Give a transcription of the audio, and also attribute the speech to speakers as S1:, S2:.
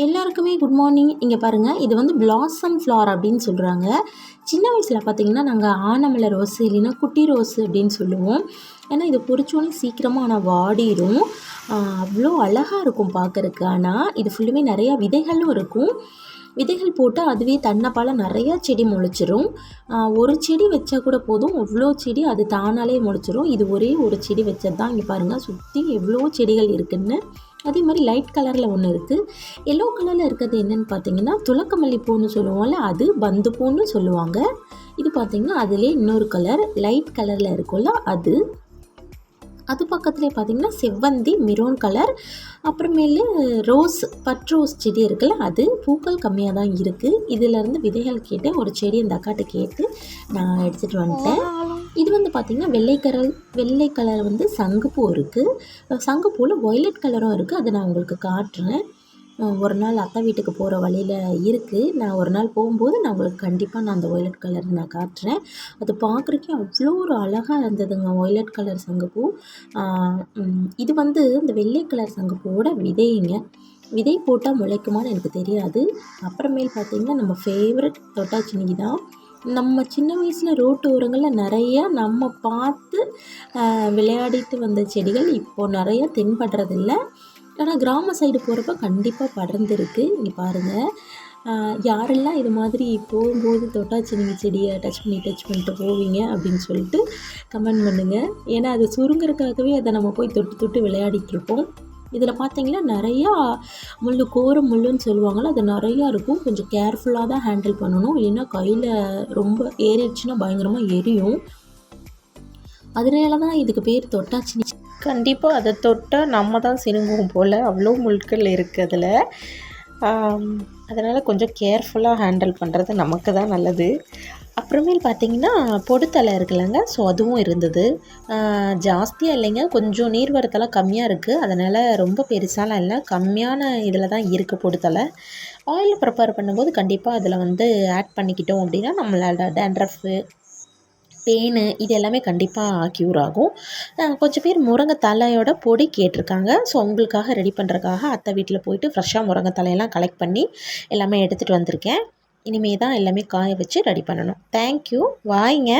S1: எல்லாருக்குமே good morning இங்கே பாருங்கள் இது வந்து பிளாசம் ஃப்ளார் அப்படின்னு சொல்கிறாங்க சின்ன வயசில் பார்த்தீங்கன்னா நாங்கள் ஆனமலை ரோஸ் இல்லைன்னா குட்டி ரோஸ் அப்படின்னு சொல்லுவோம். ஏன்னா இது பொறிச்சோன்னே சீக்கிரமாக ஆனால் வாடிடும் அவ்வளோ அழகாக இருக்கும் பார்க்கறக்கு ஆனால் இது ஃபுல்லுமே நிறையா விதைகளும் இருக்கும். விதைகள் போட்டு அதுவே தன்னைப்பால் நிறையா செடி முளைச்சிரும். ஒரு செடி வச்சா கூட போதும். அவ்வளோ செடி அது தானாலே முளைச்சிரும். இது ஒரே ஒரு செடி வச்சது தான் இங்கே பாருங்கள் சுற்றி எவ்வளோ செடிகள் இருக்குதுன்னு அதே மாதிரி லைட் கலரில் ஒன்று இருக்குது எல்லோ கலரில் இருக்கிறது என்னென்னு பார்த்தீங்கன்னா துளக்கமல்லி பூன்னு சொல்லுவோம்ல அது பந்து பூன்னு சொல்லுவாங்க. இது பார்த்திங்கன்னா அதிலே இன்னொரு கலர் லைட் கலரில் இருக்கும்ல அது. அது பக்கத்துலேயே பார்த்திங்கன்னா செவ்வந்தி மெரூன் கலர் அப்புறமேலு ரோஸ் பட் ரோஸ் செடி இருக்குல்ல அது பூக்கள் கம்மியாக தான் இருக்குது இதிலேருந்து விதைகள் கேட்டு ஒரு செடி இந்த அக்காட்ட கேட்டு நான் எடுத்துகிட்டு வந்துட்டேன். இது வந்து பார்த்திங்கன்னா வெள்ளை கலர் வெள்ளை கலர் வந்து சங்குப்பூ இருக்குது சங்குப்பூவில் ஒய்லட் கலரும் இருக்குது அதை நான் உங்களுக்கு காட்டுறேன். ஒரு நாள் அத்தை வீட்டுக்கு போகிற வழியில் இருக்குது நான் ஒரு நாள் போகும்போது நான் உங்களுக்கு கண்டிப்பாக நான் அந்த ஒய்லட் கலர் நான் காட்டுறேன். அது பார்க்குறக்கே அவ்வளோ ஒரு அழகாக இருந்ததுங்க ஒய்லட் கலர் சங்குப்பூ. இது வந்து இந்த வெள்ளை கலர் சங்குப்பூவோட விதைங்க. விதை போட்டால் முளைக்குமான்னு எனக்கு தெரியாது. அப்புறமேல் பார்த்திங்கன்னா நம்ம ஃபேவரட் தொட்டாச்சினிக்கு தான் நம்ம சின்ன வயசில் ரோட்டு ஓரங்களில் நிறையா நம்ம பார்த்து விளையாடிட்டு வந்த செடிகள் இப்போது நிறையா தென்படுறதில்ல. ஆனால் கிராம சைடு போகிறப்ப கண்டிப்பாக படர்ந்துருக்கு. இங்கே பாருங்கள் யாரெல்லாம் இது மாதிரி போகும்போது தொட்டாச்சு நீங்கள் செடியை டச் பண்ணி டச் பண்ணிட்டு போவீங்க அப்படின்னு சொல்லிட்டு கமெண்ட் பண்ணுங்கள் ஏன்னா அது சுருங்கிறதுக்காகவே அதை நம்ம போய் தொட்டு தொட்டு விளையாடிட்டுருப்போம் இதில் பார்த்தீங்கன்னா நிறையா முள் கோர முள்ளுன்னு சொல்லுவாங்கள்ல அது நிறையா இருக்கும். கொஞ்சம் கேர்ஃபுல்லாக தான் ஹேண்டில் பண்ணணும். இல்லைன்னா கையில் ரொம்ப ஏறிடுச்சுன்னா பயங்கரமாக எரியும். அதனால தான் இதுக்கு பேர் தொட்டாச்சினி
S2: கண்டிப்பாக அதை தொட்டால் நம்ம தான் சினுங்குவோம் போல். அவ்வளோ முட்கள் இருக்குது அதில். அதனால் கொஞ்சம் கேர்ஃபுல்லாக ஹேண்டில் பண்ணுறது நமக்கு தான் நல்லது. அப்புறமேல் பார்த்திங்கன்னா பொடுத்தலை இருக்குல்லங்க ஸோ அதுவும் இருந்தது. ஜாஸ்தியாக இல்லைங்க கொஞ்சம் நீர்வரத்தெல்லாம் கம்மியாக இருக்குது அதனால் ரொம்ப பெருசாலாம் இல்லை கம்மியான இதில் தான் இருக்குது பொடுத்தலை ஆயில் ப்ரிப்பேர் பண்ணும்போது கண்டிப்பாக அதில் வந்து ஆட் பண்ணிக்கிட்டோம் அப்படின்னா நம்மளோட டேண்ட்ரஃபு பெயின் இது எல்லாமே கண்டிப்பாக க்யூர் ஆகும். கொஞ்சம் பேர் முருங்கை தலையோட பொடி கேட்டிருக்காங்க. ஸோ உங்களுக்காக ரெடி பண்ணுறக்காக அத்தை வீட்டில் போயிட்டு ஃப்ரெஷ்ஷாக முருங்கை தலையெல்லாம் கலெக்ட் பண்ணி எல்லாமே எடுத்துகிட்டு வந்திருக்கேன். இனிமே தான் எல்லாமே காய வச்சு ரெடி பண்ணணும். தேங்க்யூ வாய்ங்க.